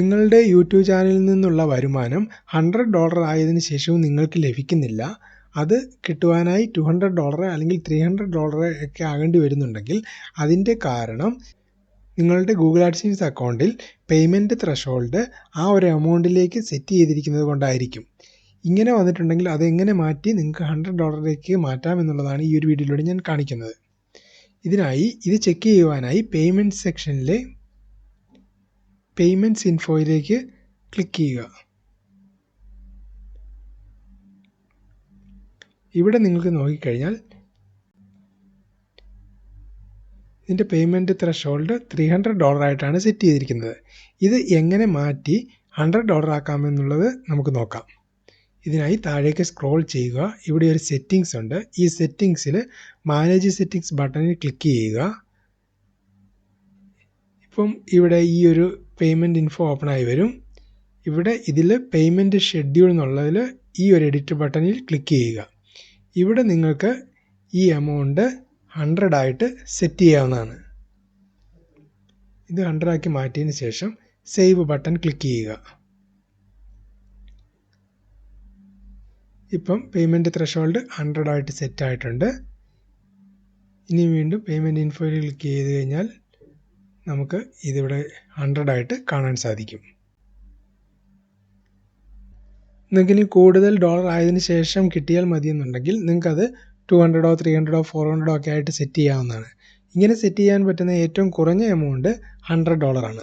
നിങ്ങളുടെ യൂട്യൂബ് ചാനലിൽ നിന്നുള്ള വരുമാനം ഹൺഡ്രഡ് ഡോളർ ആയതിന് ശേഷവും നിങ്ങൾക്ക് ലഭിക്കുന്നില്ല. അത് കിട്ടുവാനായി ടു ഹൺഡ്രഡ് ഡോളർ അല്ലെങ്കിൽ ത്രീ ഹൺഡ്രഡ് ഡോളർ ഒക്കെ ആകേണ്ടി വരുന്നുണ്ടെങ്കിൽ അതിന്റെ കാരണം നിങ്ങളുടെ ഗൂഗിൾ ആഡ്സിൻസ് അക്കൗണ്ടിൽ പേയ്മെന്റ് ത്രഷോൾഡ് ആ ഒരു എമൗണ്ടിലേക്ക് സെറ്റ് ചെയ്തിരിക്കുന്നത് കൊണ്ടായിരിക്കും. ഇങ്ങനെ വന്നിട്ടുണ്ടെങ്കിൽ അതെങ്ങനെ മാറ്റി നിങ്ങൾക്ക് ഹൺഡ്രഡ് ഡോളറിലേക്ക് മാറ്റാം എന്നുള്ളതാണ് ഈ ഒരു വീഡിയോയിലൂടെ ഞാൻ കാണിക്കുന്നത്. ഇതിനായി ഇത് ചെക്ക് ചെയ്യുവാനായി പേയ്മെന്റ് സെക്ഷനിലെ പേയ്മെന്റ്സ് ഇൻഫോയിലേക്ക് ക്ലിക്ക് ചെയ്യുക. ഇവിടെ നിങ്ങൾക്ക് നോക്കിക്കഴിഞ്ഞാൽ ഇതിന്റെ payment threshold three hundred dollar ആയിട്ടാണ് സെറ്റ് ചെയ്തിരിക്കുന്നത്. ഇത് എങ്ങനെ മാറ്റി ഹൺഡ്രഡ് ഡോളർ ആക്കാമെന്നുള്ളത് നമുക്ക് നോക്കാം. ഇതിനായി താഴേക്ക് സ്ക്രോൾ ചെയ്യുക. ഇവിടെ ഒരു സെറ്റിങ്സ് ഉണ്ട്. ഈ സെറ്റിങ്സിൽ മാനേജ് സെറ്റിങ്സ് ബട്ടണിൽ ക്ലിക്ക് ചെയ്യുക. ഇപ്പം ഇവിടെ ഈ ഒരു പേയ്മെന്റ് ഇൻഫോ ഓപ്പൺ ആയി വരും. ഇവിടെ ഇതിൽ പേയ്മെന്റ് ഷെഡ്യൂൾ എന്നുള്ളതിൽ ഈ ഒരു എഡിറ്റ് ബട്ടണിൽ ക്ലിക്ക് ചെയ്യുക. ഇവിടെ നിങ്ങൾക്ക് ഈ എമൗണ്ട് ഹൺഡ്രഡ് ആയിട്ട് സെറ്റ് ചെയ്യാവുന്നതാണ്. ഇത് ഹൺഡ്രഡ് ആക്കി മാറ്റിയതിന് ശേഷം സേവ് ബട്ടൺ ക്ലിക്ക് ചെയ്യുക. ഇപ്പം പേയ്മെന്റ് ത്രഷോൾഡ് ഹൺഡ്രഡ് ആയിട്ട് സെറ്റ് ആയിട്ടുണ്ട്. ഇനി വീണ്ടും പേയ്മെന്റ് ഇൻഫോയിൽ ക്ലിക്ക് ചെയ്ത് കഴിഞ്ഞാൽ നമുക്ക് ഇതിവിടെ ഹൺഡ്രഡ് ആയിട്ട് കാണാൻ സാധിക്കും. നിങ്ങൾക്ക് ഇനി കൂടുതൽ ഡോളർ ആയതിന് ശേഷം കിട്ടിയാൽ മതിയെന്നുണ്ടെങ്കിൽ നിങ്ങൾക്കത് ടു ഹൺഡ്രഡോ ത്രീ ഹൺഡ്രഡോ ഫോർ ഹൺഡ്രഡോ ഒക്കെ ആയിട്ട് സെറ്റ് ചെയ്യാവുന്നതാണ്. ഇങ്ങനെ സെറ്റ് ചെയ്യാൻ പറ്റുന്ന ഏറ്റവും കുറഞ്ഞ എമൗണ്ട് ഹൺഡ്രഡ് ഡോളറാണ്